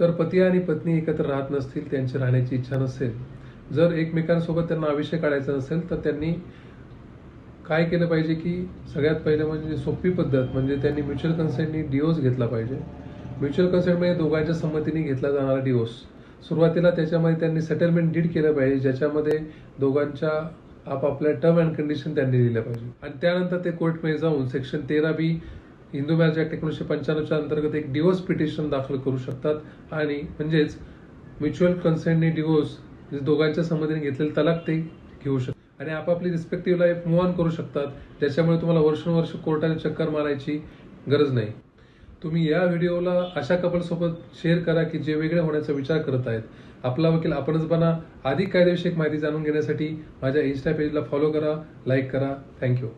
जर पती आणि पत्नी एकत्र राहत नसतील त्यांची राहण्याची इच्छा नसेल जर एकमेकांसोबत त्यांना आयुष्य काढायचं नसेल तर त्यांनी काय केलं पाहिजे की सगळ्यात पहिलं म्हणजे सोपी पद्धत म्हणजे त्यांनी म्युच्युअल कन्सेंटनी डिओस घेतला पाहिजे. म्युच्युअल कन्सेंट म्हणजे दोघांच्या संमतीने घेतला जाणारा डिओस. सुरुवातीला त्याच्यामध्ये त्यांनी सेटलमेंट डीड केलं पाहिजे ज्याच्यामध्ये दोघांच्या आपापल्या टर्म अँड कंडिशन त्यांनी दिल्या पाहिजे. आणि त्यानंतर ते कोर्टमध्ये जाऊन सेक्शन तेरा बी हिंदू मॅरेज ऍक्ट एकोणीसशे पंच्याण्णवच्या अंतर्गत एक डिवोर्स पिटिशन दाखल करू शकतात. आणि म्हणजेच म्युच्युअल कन्सेंटने डिवोर्स म्हणजे दोघांच्या संमतीने घेतलेले तलाक ते घेऊ शकतात. आणि आपापली रिस्पेक्टिव्ह लाईफ मूव ऑन करू शकतात. ज्याच्यामुळे तुम्हाला वर्षानुवर्ष कोर्टाने चक्कर मारायची गरज नाही. तुम्ही या व्हिडिओला अशा कपलसोबत शेअर करा की जे वेगळे होण्याचा विचार करत आहेत. आपला वकील आपणच बना. अधिक कायदेविषयक माहिती जाणून घेण्यासाठी माझ्या इन्स्टा पेजला फॉलो करा लाईक करा. Thank you